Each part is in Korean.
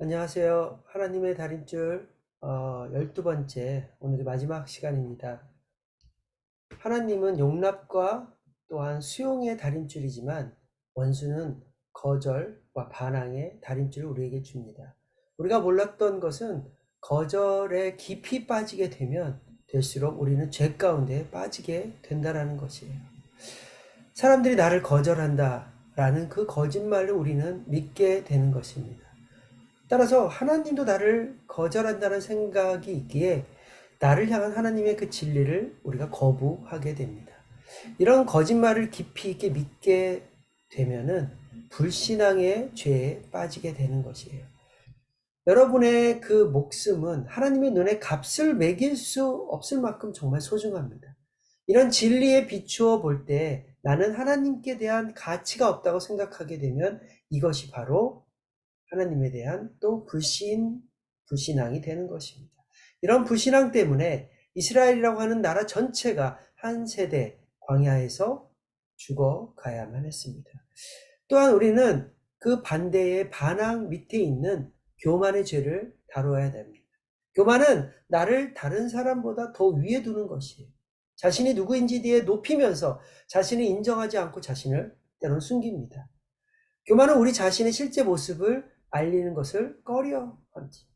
안녕하세요. 하나님의 달인줄 어, 12번째 오늘의 마지막 시간입니다. 하나님은 용납과 또한 수용의 달인줄이지만 원수는 거절과 반항의 달인줄을 우리에게 줍니다. 우리가 몰랐던 것은 거절에 깊이 빠지게 되면 될수록 우리는 죄 가운데 빠지게 된다라는 것이에요. 사람들이 나를 거절한다라는 그 거짓말을 우리는 믿게 되는 것입니다. 따라서 하나님도 나를 거절한다는 생각이 있기에 나를 향한 하나님의 그 진리를 우리가 거부하게 됩니다. 이런 거짓말을 깊이 있게 믿게 되면은 불신앙의 죄에 빠지게 되는 것이에요. 여러분의 그 목숨은 하나님의 눈에 값을 매길 수 없을 만큼 정말 소중합니다. 이런 진리에 비추어 볼 때 나는 하나님께 대한 가치가 없다고 생각하게 되면 이것이 바로 하나님에 대한 또 불신, 불신앙이 되는 것입니다. 이런 불신앙 때문에 이스라엘이라고 하는 나라 전체가 한 세대 광야에서 죽어가야만 했습니다. 또한 우리는 그 반대의 반항 밑에 있는 교만의 죄를 다루어야 됩니다. 교만은 나를 다른 사람보다 더 위에 두는 것이에요. 자신이 누구인지 뒤에 높이면서 자신을 인정하지 않고 자신을 때로는 숨깁니다. 교만은 우리 자신의 실제 모습을 알리는 것을 꺼려한지.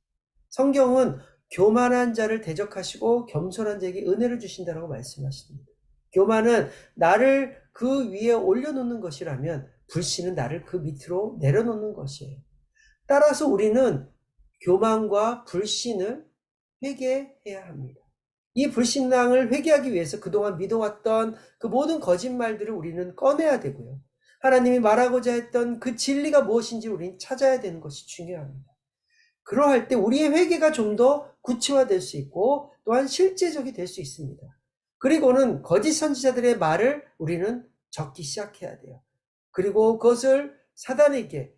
성경은 교만한 자를 대적하시고 겸손한 자에게 은혜를 주신다라고 말씀하십니다. 교만은 나를 그 위에 올려놓는 것이라면 불신은 나를 그 밑으로 내려놓는 것이에요. 따라서 우리는 교만과 불신을 회개해야 합니다. 이 불신앙을 회개하기 위해서 그동안 믿어왔던 그 모든 거짓말들을 우리는 꺼내야 되고요. 하나님이 말하고자 했던 그 진리가 무엇인지 우리는 찾아야 되는 것이 중요합니다. 그러할 때 우리의 회개가 좀 더 구체화될 수 있고 또한 실제적이 될 수 있습니다. 그리고는 거짓 선지자들의 말을 우리는 적기 시작해야 돼요. 그리고 그것을 사단에게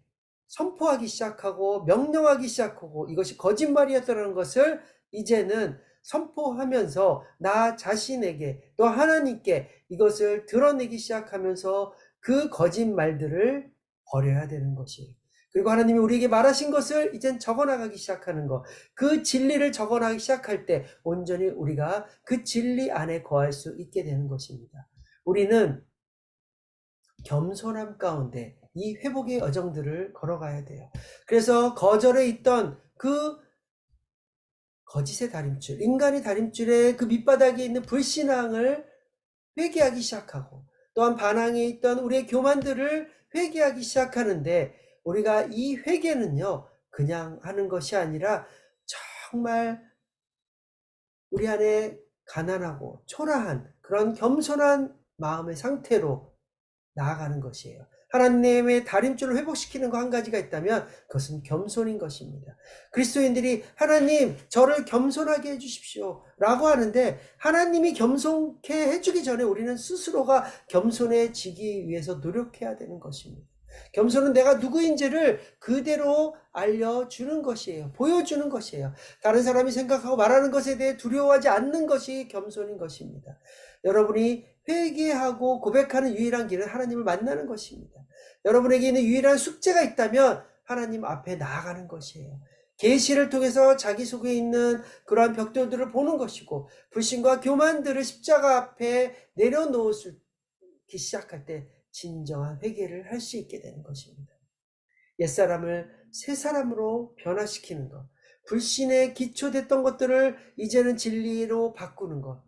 선포하기 시작하고 명령하기 시작하고 이것이 거짓말이었다는 것을 이제는 선포하면서 나 자신에게 또 하나님께 이것을 드러내기 시작하면서 그 거짓말들을 버려야 되는 것이에요. 그리고 하나님이 우리에게 말하신 것을 이젠 적어나가기 시작하는 것. 그 진리를 적어나가기 시작할 때 온전히 우리가 그 진리 안에 거할 수 있게 되는 것입니다. 우리는 겸손함 가운데 이 회복의 여정들을 걸어가야 돼요. 그래서 거절에 있던 그 거짓의 다림줄, 인간의 다림줄의 그 밑바닥에 있는 불신앙을 회개하기 시작하고 또한 반항에 있던 우리의 교만들을 회개하기 시작하는데 우리가 이 회개는요 그냥 하는 것이 아니라 정말 우리 안에 가난하고 초라한 그런 겸손한 마음의 상태로 나아가는 것이에요. 하나님의 다림줄을 회복시키는 거 한 가지가 있다면 그것은 겸손인 것입니다. 그리스도인들이 하나님 저를 겸손하게 해주십시오 라고 하는데 하나님이 겸손케 해주기 전에 우리는 스스로가 겸손해지기 위해서 노력해야 되는 것입니다. 겸손은 내가 누구인지를 그대로 알려주는 것이에요. 보여주는 것이에요. 다른 사람이 생각하고 말하는 것에 대해 두려워하지 않는 것이 겸손인 것입니다. 여러분이 회개하고 고백하는 유일한 길은 하나님을 만나는 것입니다. 여러분에게 있는 유일한 숙제가 있다면 하나님 앞에 나아가는 것이에요. 계시를 통해서 자기 속에 있는 그러한 벽돌들을 보는 것이고 불신과 교만들을 십자가 앞에 내려놓기 시작할 때 진정한 회개를 할 수 있게 되는 것입니다. 옛사람을 새 사람으로 변화시키는 것, 불신에 기초됐던 것들을 이제는 진리로 바꾸는 것,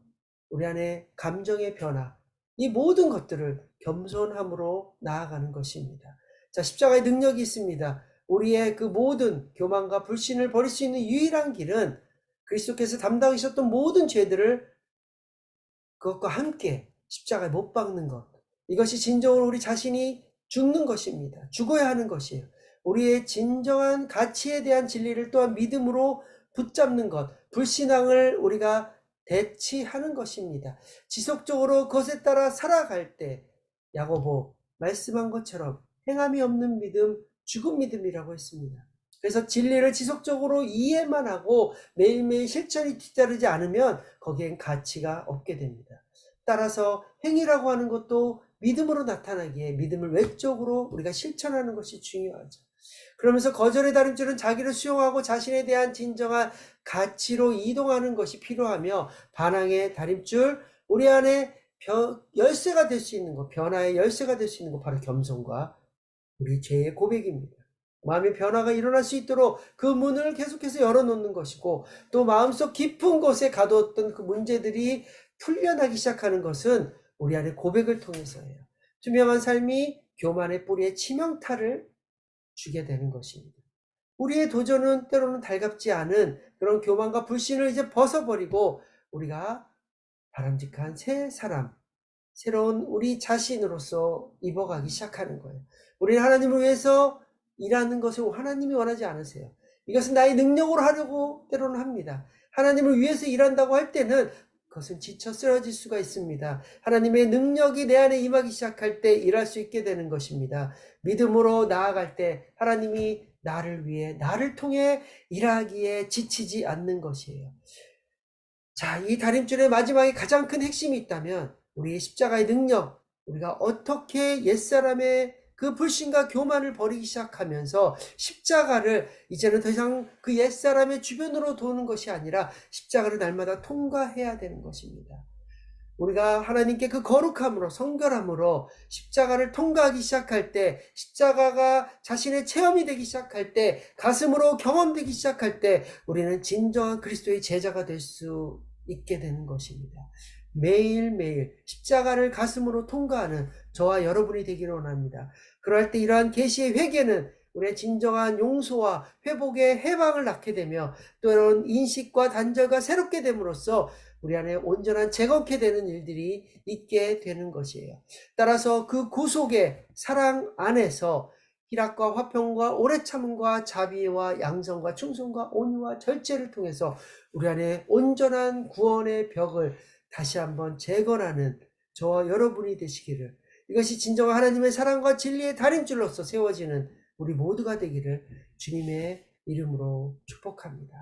우리 안에 감정의 변화, 이 모든 것들을 겸손함으로 나아가는 것입니다. 자, 십자가의 능력이 있습니다. 우리의 그 모든 교만과 불신을 버릴 수 있는 유일한 길은 그리스도께서 담당하셨던 모든 죄들을 그것과 함께 십자가에 못 박는 것. 이것이 진정으로 우리 자신이 죽는 것입니다. 죽어야 하는 것이에요. 우리의 진정한 가치에 대한 진리를 또한 믿음으로 붙잡는 것. 불신앙을 우리가 대치하는 것입니다. 지속적으로 그것에 따라 살아갈 때 야고보 말씀한 것처럼 행함이 없는 믿음, 죽은 믿음이라고 했습니다. 그래서 진리를 지속적으로 이해만 하고 매일매일 실천이 뒤따르지 않으면 거기엔 가치가 없게 됩니다. 따라서 행위라고 하는 것도 믿음으로 나타나기에 믿음을 외적으로 우리가 실천하는 것이 중요하죠. 그러면서 거절의 다림줄은 자기를 수용하고 자신에 대한 진정한 가치로 이동하는 것이 필요하며 반항의 다림줄 우리 안에 변- 열쇠가 될 수 있는 것, 변화의 열쇠가 될 수 있는 것 바로 겸손과 우리 죄의 고백입니다. 마음의 변화가 일어날 수 있도록 그 문을 계속해서 열어놓는 것이고 또 마음속 깊은 곳에 가두었던 그 문제들이 풀려나기 시작하는 것은 우리 안에 고백을 통해서예요. 투명한 삶이 교만의 뿌리에 치명타를 주게 되는 것입니다. 우리의 도전은 때로는 달갑지 않은 그런 교만과 불신을 이제 벗어버리고 우리가 바람직한 새 사람, 새로운 우리 자신으로서 입어가기 시작하는 거예요. 우리는 하나님을 위해서 일하는 것을 하나님이 원하지 않으세요. 이것은 나의 능력으로 하려고 때로는 합니다. 하나님을 위해서 일한다고 할 때는 그것은 지쳐 쓰러질 수가 있습니다. 하나님의 능력이 내 안에 임하기 시작할 때 일할 수 있게 되는 것입니다. 믿음으로 나아갈 때 하나님이 나를 위해, 나를 통해 일하기에 지치지 않는 것이에요. 자, 이 다림줄의 마지막에 가장 큰 핵심이 있다면 우리의 십자가의 능력, 우리가 어떻게 옛사람의 그 불신과 교만을 버리기 시작하면서 십자가를 이제는 더 이상 그 옛사람의 주변으로 도는 것이 아니라 십자가를 날마다 통과해야 되는 것입니다. 우리가 하나님께 그 거룩함으로 성결함으로 십자가를 통과하기 시작할 때 십자가가 자신의 체험이 되기 시작할 때 가슴으로 경험되기 시작할 때 우리는 진정한 그리스도의 제자가 될 수 있게 되는 것입니다. 매일매일 십자가를 가슴으로 통과하는 저와 여러분이 되기를 원합니다. 그럴 때 이러한 계시의 회개는 우리의 진정한 용서와 회복의 해방을 낳게 되며 또 이런 인식과 단절과 새롭게 됨으로써 우리 안에 온전한 재건케 되는 일들이 있게 되는 것이에요. 따라서 그 구속의 사랑 안에서 희락과 화평과 오래 참음과 자비와 양성과 충성과 온유와 절제를 통해서 우리 안에 온전한 구원의 벽을 다시 한번 재건하는 저와 여러분이 되시기를 이것이 진정한 하나님의 사랑과 진리의 다림줄로서 세워지는 우리 모두가 되기를 주님의 이름으로 축복합니다.